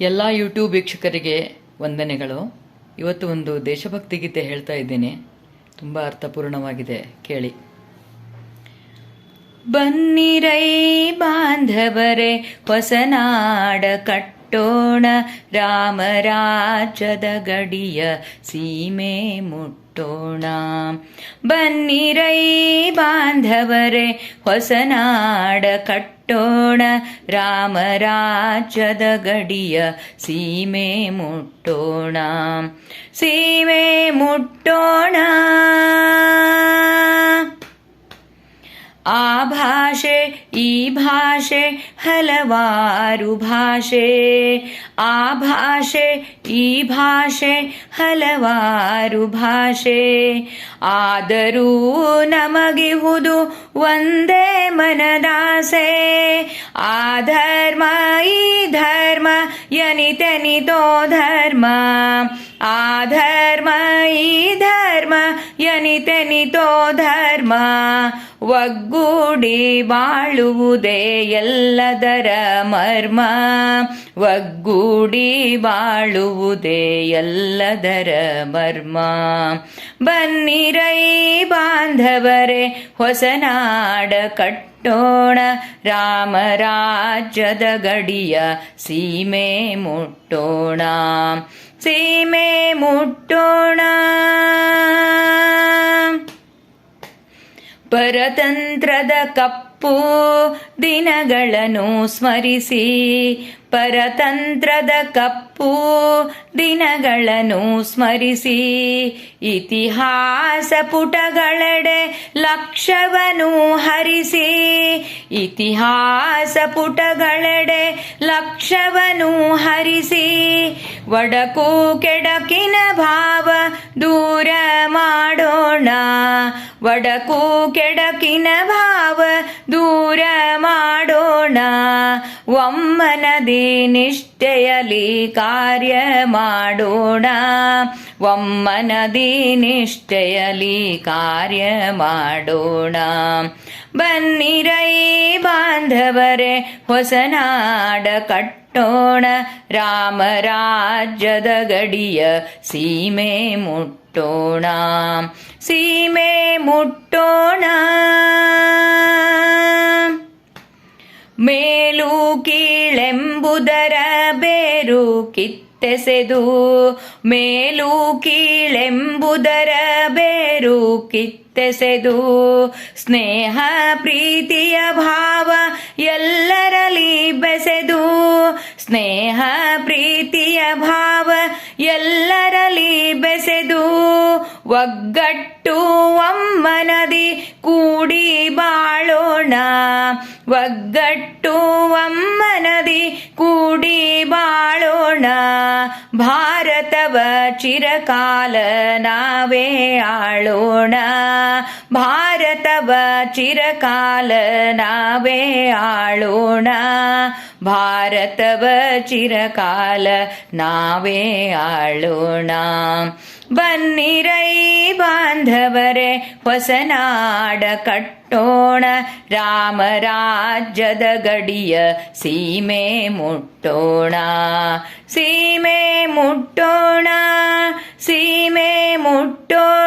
ಎಲ್ಲ ಯೂಟ್ಯೂಬ್ ವೀಕ್ಷಕರಿಗೆ ವಂದನೆಗಳು. ಇವತ್ತು ಒಂದು ದೇಶಭಕ್ತಿ ಗೀತೆ ಹೇಳ್ತಾ ಇದ್ದೀನಿ. ತುಂಬ ಅರ್ಥಪೂರ್ಣವಾಗಿದೆ. ಕೇಳಿ. ಬನ್ನಿರೈ ಬಾಂಧವರೇ ಹೊಸನಾಡ ಕಟ್ಟೋಣ, ರಾಮರಾಜದ ಗಡಿಯ ಸೀಮೆ ಮುಟ್ಟೋಣ. ಬನ್ನಿರೈ ಬಾಂಧವರೇ ಹೊಸನಾಡ ಕಟ್ಟೋಣ. ರಾಮರಾಜ್ಯದ ಗಡಿಯ ಸೀಮೆ ಮುಟ್ಟೋಣ. ಸೀಮೆ ಮುಟ್ಟೋಣ. ಆ ಭಾಷೆ ಈ ಭಾಷೆ ಹಲವಾರು ಭಾಷೆ ಆ ಭಾಷೆ ಈ ಭಾಷೆ ಹಲವಾರು ಭಾಷೆ ಆದರೂ ನಮಗಿಹುದು ಒಂದೇ ಮನದಾಸೆ ಆ ಧರ್ಮ ಈ ಧರ್ಮ ಯನಿತೆನಿತೋ ಧರ್ಮ ಆ ಧರ್ಮ ಈ ಧರ್ಮ ಯನಿತೆನಿತೋ ಧರ್ಮ. ಒಗ್ಗೂಡಿ ಬಾಳುವುದೇ ಎಲ್ಲದರ ಮರ್ಮ. ಒಗ್ಗೂಡಿ ಬಾಳುವುದೇ ಎಲ್ಲದರ ಮರ್ಮ. ಬನ್ನಿರೈ ಬಾಂಧವರೇ ಹೊಸನಾಡ ಕಟ್ಟೋಣ. ರಾಮರಾಜ್ಯದ ಗಡಿಯ ಸೀಮೆ ಮುಟ್ಟೋಣ. ಸೀಮೆ ಮುಟ್ಟೋಣ. ಪರತಂತ್ರದ ಕಪ್ಪು ದಿನಗಳನ್ನು ಸ್ಮರಿಸಿ. ಪರತಂತ್ರದ ಕಪ್ಪು ದಿನಗಳನ್ನು ಸ್ಮರಿಸಿ. ಇತಿಹಾಸ ಪುಟಗಳೆಡೆ ಲಕ್ಷವನು ಹರಿಸಿ. ಇತಿಹಾಸ ಪುಟಗಳೆಡೆ ಲಕ್ಷವನು ಹರಿಸಿ. ಒಡಕು ಕೆಡಕಿನ ಭಾವ ದೂರ ಒಡಕು ಕೆಡಕಿನ ಭಾವ ದೂರ ಮಾಡೋಣ ಒಮ್ಮನದಿ ನಿಷ್ಠೆಯಲಿ ಕಾರ್ಯ ಮಾಡೋಣ. ಒಮ್ಮನದಿ ನಿಷ್ಠೆಯಲಿ ಕಾರ್ಯ ಮಾಡೋಣ. ಬನ್ನಿರೈ ಬಾಂಧವರೇ ಹೊಸನಾಡ ಕಟ್ಟೋಣ. ರಾಮರಾಜ್ಯದ ಗಡಿಯ ಸೀಮೆ ಮುಟ್ಟೋಣ. ಸೀಮೆ ಮುಟ್ಟೋಣ. ಮೇಲು ಕೀಳೆಂಬುದರ ಬೇರು ಕಿತ್ತೆಸೆದು, ಮೇಲು ಕೀಳೆಂಬುದರ ಬೇರು ಕಿತ್ತೆಸೆದು. ಸ್ನೇಹ, ಪ್ರೀತಿಯ ಭಾವ ಎಲ್ಲರಲ್ಲಿ ಬೆಸೆದು, ಸ್ನೇಹ, ಪ್ರೀತಿಯ ಭಾವ ಬೆಸೆದು ಒಗ್ಗಟ್ಟು ಒಮ್ಮನದಿ ಕೂಡಿ ಬಾಳೋಣ ಒಗ್ಗಟ್ಟು ಒಮ್ಮನದಿ ಕೂಡಿ ಬಾಳೋಣ ಭಾರತವ ಚಿರಕಾಲ ನಾವೇ ಆಳೋಣ ಭಾರತವ ಚಿರಕಾಲ ನಾವೇ ಆಳೋಣ ಭಾರತವ ಚಿರಕಾಲ ನಾವೇ ಆಳೋಣ ಬನ್ನಿರೈ ಬಾಂಧವರೇ ಹೊಸನಾಡ ಕಟ್ಟೋಣ ರಾಮರಾಜ್ಯದ ಗಡಿಯ ಸೀಮೆ ಮುಟ್ಟೋಣ ಸೀಮೆ ಮುಟ್ಟೋಣ ಸೀಮೆ ಮುಟ್ಟೋಣ ಸೀಮೆ ಮುಟ್ಟೋಣ